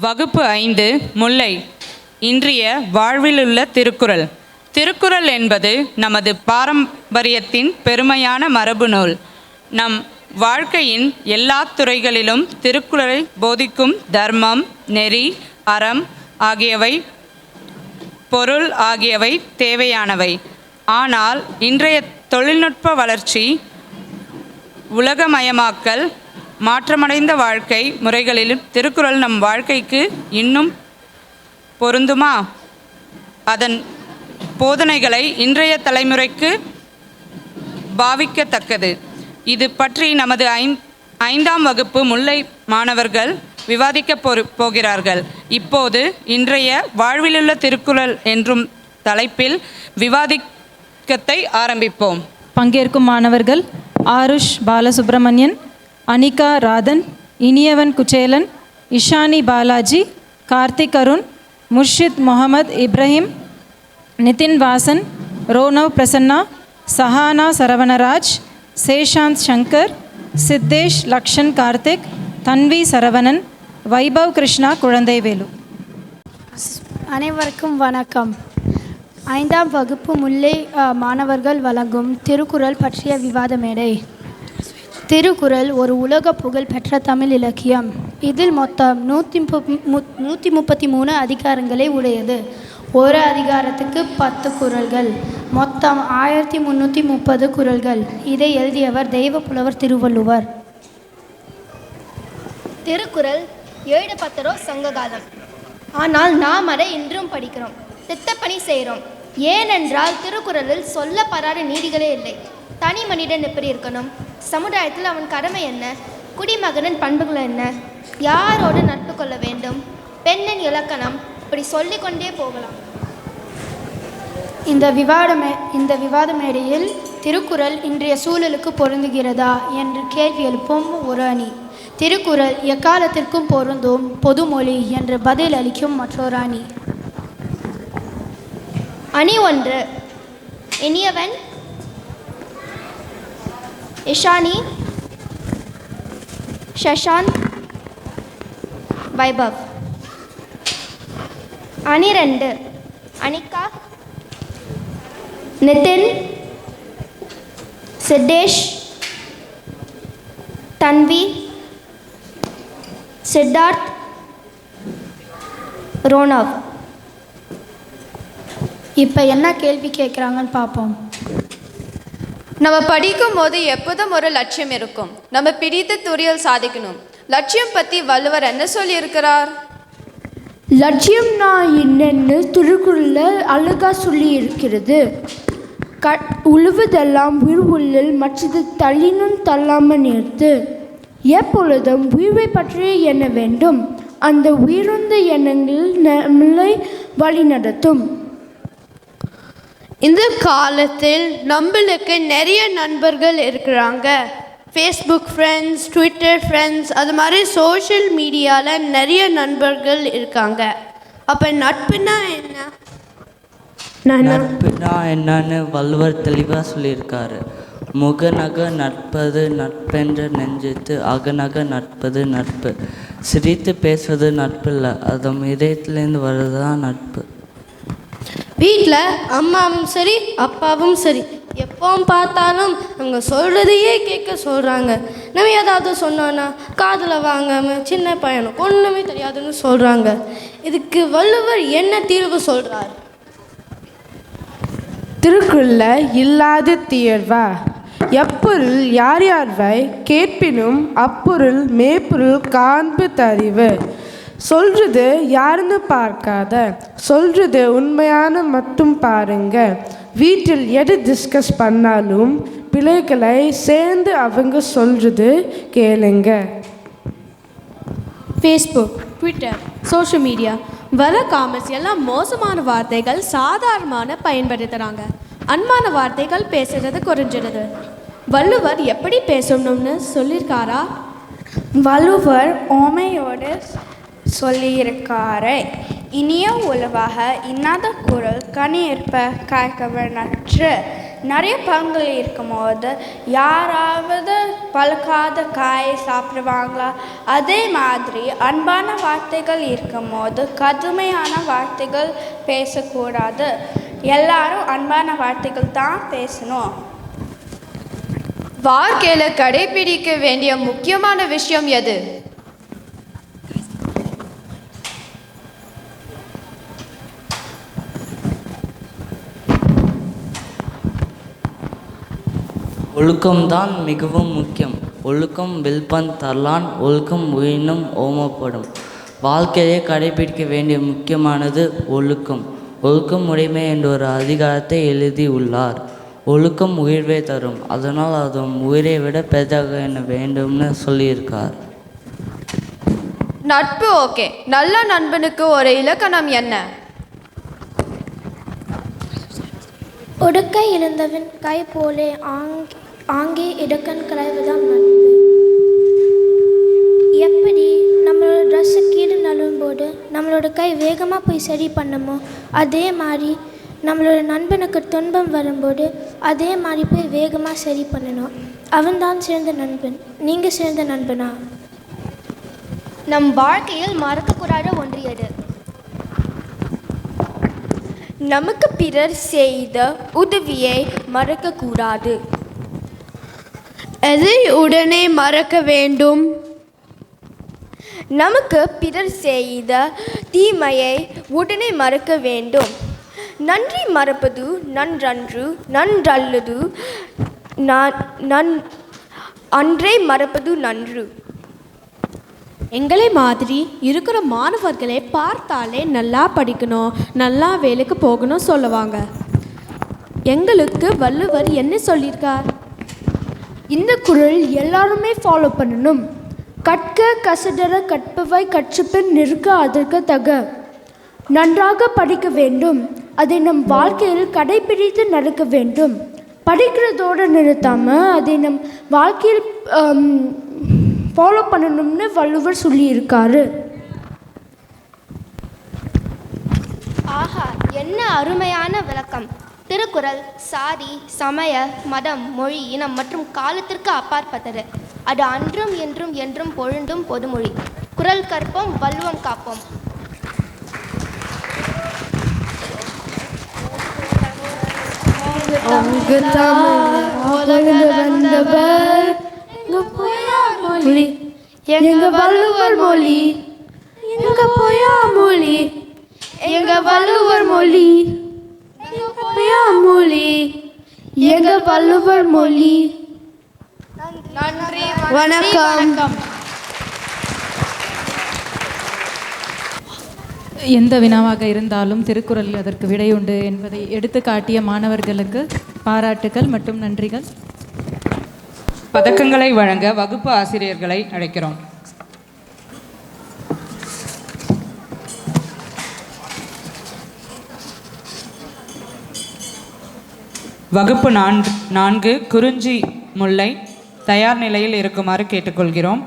வகுப்பு ஐந்து முல்லை. இன்றைய வாழ்விலுள்ள திருக்குறள். திருக்குறள் என்பது நமது பாரம்பரியத்தின் பெருமையான மரபு நூல். நம் வாழ்க்கையின் எல்லா துறைகளிலும் திருக்குறளை போதிக்கும் தர்மம் நெறி அறம் ஆகியவை பொருள் ஆகியவை தேவையானவை. ஆனால் இன்றைய தொழில்நுட்ப வளர்ச்சி உலகமயமாக்கல் மாற்றமடைந்த வாழ்க்கை முறைகளிலும் திருக்குறள் நம் வாழ்க்கைக்கு இன்னும் பொருந்துமா? அதன் போதனைகளை இன்றைய தலைமுறைக்கு பாவிக்கத்தக்கது. இது பற்றி நமது ஐந் ஐந்தாம் வகுப்பு முல்லை மாணவர்கள் விவாதிக்க போ போகிறார்கள். இப்போது இன்றைய வாழ்விலுள்ள திருக்குறள் என்றும் தலைப்பில் விவாதிக்கத்தை ஆரம்பிப்போம். பங்கேற்கும் மாணவர்கள் ஆருஷ் பாலசுப்ரமணியன் அனிகா ராதன் இனியவன் குச்சேலன் இஷானி பாலாஜி கார்த்திக் அருண் முர்ஷித் முகமது இப்ராஹிம் நிதின் வாசன் ரோனவ் பிரசன்னா சஹானா சரவணராஜ் சேஷாந்த் சங்கர் சித்தேஷ் லக்ஷன் கார்த்திக் தன்வி சரவணன் வைபவ் கிருஷ்ணா குழந்தைவேலு. அனைவருக்கும் வணக்கம். ஐந்தாம் வகுப்பு முல்லை மாணவர்கள் வழங்கும் திருக்குறள் பற்றிய விவாத மேடை திருக்குறள் ஒரு உலக புகழ் பெற்ற தமிழ் இலக்கியம். இதில் மொத்தம் நூற்றி நூற்றி முப்பத்தி மூணு அதிகாரங்களை உடையது. ஒரு அதிகாரத்துக்கு பத்து குறள்கள். மொத்தம் ஆயிரத்தி முந்நூற்றி முப்பது குறள்கள். இதை எழுதியவர் தெய்வ புலவர் திருவள்ளுவர். திருக்குறள் ஏழு பத்தரோ சங்ககாலம். ஆனால் நாம் அதை இன்றும் படிக்கிறோம். திட்டப்பணி செய்கிறோம். ஏனென்றால் திருக்குறளில் சொல்லப்படாத நீதிகளே இல்லை. தனி மனிதன் எப்படி இருக்கணும்? சமுதாயத்தில் அவன் கடமை என்ன? குடிமகனின் பண்புகள் என்ன? யாரோடு நட்பு கொள்ள வேண்டும்? பெண்ணின் இலக்கணம்? இப்படி சொல்லிக்கொண்டே போகலாம். இந்த விவாதமே இந்த விவாத மேடையில் திருக்குறள் இன்றைய சூழலுக்கு பொருந்துகிறதா என்று கேள்வி எழுப்பும் ஒரு அணி. திருக்குறள் எக்காலத்திற்கும் பொருந்தும் பொதுமொழி என்று பதில் அளிக்கும் மற்றொரு அணி. அணி ஒன்று. இனியவன் இஷானி ஷஷாந்த் வைபவ். அணி ரெண்டு. அனிகா நிதின் சித்தேஷ் தன்வி சித்தார்த் ரோனவ். இப்போ என்ன கேள்வி கேட்குறாங்கன்னு பார்ப்போம் நம்ம படிக்கும் போது எப்போதும் ஒரு லட்சியம் இருக்கும். நம்ம பிடித்த துறையில் சாதிக்கணும். லட்சியம் பற்றி வள்ளுவர் என்ன சொல்லியிருக்கிறார்? லட்சியம்னா என்னன்னு திருக்குறளில் அழகாக சொல்லி இருக்கிறது க உழுவதெல்லாம் உயிர் உள்ளில் மற்றது தள்ளினும் தள்ளாமல் நிறுத்து. எப்பொழுதும் உயிரை பற்றியே எண்ண வேண்டும். அந்த உயிருந்த எண்ணங்கள் நம்மளை வழிநடத்தும். இந்த காலத்தில் நம்மளுக்கு நிறைய நண்பர்கள் இருக்கிறாங்க. ஃபேஸ்புக் ஃப்ரெண்ட்ஸ் ட்விட்டர் ஃப்ரெண்ட்ஸ் அது மாதிரி சோஷியல் மீடியாவில் நிறைய நண்பர்கள் இருக்காங்க. அப்போ நட்புனா என்ன? நட்புனா என்னன்னு வள்ளுவர் தெளிவாக சொல்லியிருக்காரு. முகநக நட்பது நட்பென்ற நெஞ்சத்து அகநக நட்பது நட்பு. சிரித்து பேசுவது நட்பு இல்லை அது இதயத்துலேருந்து வர்றது தான் நட்பு. வீட்டில் அம்மாவும் சரி அப்பாவும் சரி. எப்பவும் பார்த்தாலும் அவங்க சொல்கிறதையே கேட்க சொல்கிறாங்க நம்ம ஏதாவது சொன்னோன்னா காதில் வாங்காமல் சின்ன பையனுக்கு ஒன்றுமே தெரியாதுன்னு சொல்கிறாங்க இதுக்கு வள்ளுவர் என்ன தீர்வு சொல்கிறார் திருக்குள்ள இல்லாத தீர்வா? எப்பொருள் யார் யார்வை கேட்பினும் அப்பொருள் மேப்பொருள் காண்பு தறிவு. சொல்றது யாருன்னு பார்க்காத. சொல்றது உண்மையான மட்டும் பாருங்க. வீட்டில் எது டிஸ்கஸ் பண்ணாலும் பிள்ளைகளை சேர்ந்து அவங்க சொல்றது கேளுங்க. ஃபேஸ்புக் ட்விட்டர் சோஷியல் மீடியா வர காமெண்ட்ஸ் எல்லாம் மோசமான வார்த்தைகள் சாதாரணமான பயன்படுத்துகிறாங்க அன்பான வார்த்தைகள் பேசுறது குறைஞ்சிடுது. வள்ளுவர் எப்படி பேசணும்னு சொல்லியிருக்காரா வள்ளுவர் ஓமையோடு சொல்லியிருக்காரே. இனிய உளவாக இன்னாத குரல் கனி காய்கவர் நற்று நிறைய பழங்கள் இருக்கும்போது யாராவது பழுக்காத காயை சாப்பிடுவாங்களா? அதே மாதிரி அன்பான வார்த்தைகள் இருக்கும்போது கடுமையான வார்த்தைகள் பேசக்கூடாது. எல்லாரும் அன்பான வார்த்தைகள் தான் பேசணும். வாழ்க்கையில் கடைபிடிக்க வேண்டிய முக்கியமான விஷயம் எது? ஒழுக்கம்தான் மிகவும் முக்கியம். ஒழுக்கம் வில்பன் தரலான் ஒழுக்கம் உயிரினும் ஓமப்படும். வாழ்க்கையை கடைபிடிக்க வேண்டிய முக்கியமானது ஒழுக்கம். ஒழுக்கம் உடைமை என்ற ஒரு அதிகாரத்தை எழுதி உள்ளார். ஒழுக்கம் உயிர்வை தரும். அதனால் அது உயிரை விட பெரிதாக என்ன வேண்டும்னு சொல்லியிருக்கார். நட்பு ஓகே. நல்ல நண்பனுக்கு ஒரு இலக்கணம் என்ன? ஒடுக்கை இழந்தவன் கை போலே ஆங் ஆங்கே இடக்கண் களைவதாம் நட்பு. எப்படி நம்மளோட ட்ரெஸ்ஸு கீழே நழுவும்போது நம்மளோட கை வேகமாக போய் சரி பண்ணுமோ அதே மாதிரி நம்மளோட நண்பனுக்கு துன்பம் வரும்போது அதே மாதிரி போய் வேகமாக சரி பண்ணணும். அவன்தான் சிறந்த நண்பன். நீங்கள் சிறந்த நண்பனா? நம் வாழ்க்கையில் மறக்கக்கூடாத ஒன்று எது? நமக்கு பிறர் செய்த உதவியை மறக்கக்கூடாது. எதை உடனே மறக்க வேண்டும். நமக்கு பிறர் செய்த தீமையை உடனே மறக்க வேண்டும். நன்றி மறப்பது நன்றன்று நன்றல்லது நான் நன் அன்றே மறப்பது நன்று. எங்களை மாதிரி இருக்கிற மாணவர்களை பார்த்தாலே நல்லா படிக்கணும் நல்லா வேலைக்கு போகணும் சொல்லுவாங்க. எங்களுக்கு வள்ளுவர் என்ன சொல்லியிருக்கார்? இந்த குரல் எல்லாருமே ஃபாலோ பண்ணணும். கற்க கசடர கற்பவாய் கற்றுப்பின் நிற்க அதற்கு தக. நன்றாக படிக்க வேண்டும். அதை நம் வாழ்க்கையில் கடைபிடித்து நடக்க வேண்டும். படிக்கிறதோடு நிறுத்தாமல் அதை நம் வாழ்க்கையில் ஃபாலோ பண்ணணும்னு வள்ளுவர் சொல்லியிருக்காரு. ஆஹா என்ன அருமையான விளக்கம். திருக்குறள் சாதி சமய மதம் மொழி இனம் மற்றும் காலத்திற்கு அப்பாற்பட்டது. அது அன்றும் என்றும் என்றும் பொழுந்தும் பொதுமொழி. குரல் கற்போம் வல்லுவம் காப்போம். மொழி எங்க வள்ளுவர் மொழி. எங்க பொய்யா மொழி எங்க வள்ளுவர் மொழி. பொய்யா மொழி எங்க வள்ளுவர் மொழி. நன்றி வணக்கம். எந்த வினாவாக இருந்தாலும் திருக்குறளில் அதற்கு விடையுண்டு என்பதை எடுத்து காட்டிய மாணவர்களுக்கு பாராட்டுகள் மற்றும் நன்றிகள். பதக்கங்களை வழங்க வகுப்பு ஆசிரியர்களை அழைக்கிறோம். வகுப்பு நான்கு நான்கு குறிஞ்சி முல்லை தயார் நிலையில் இருக்குமாறு கேட்டுக்கொள்கிறோம்.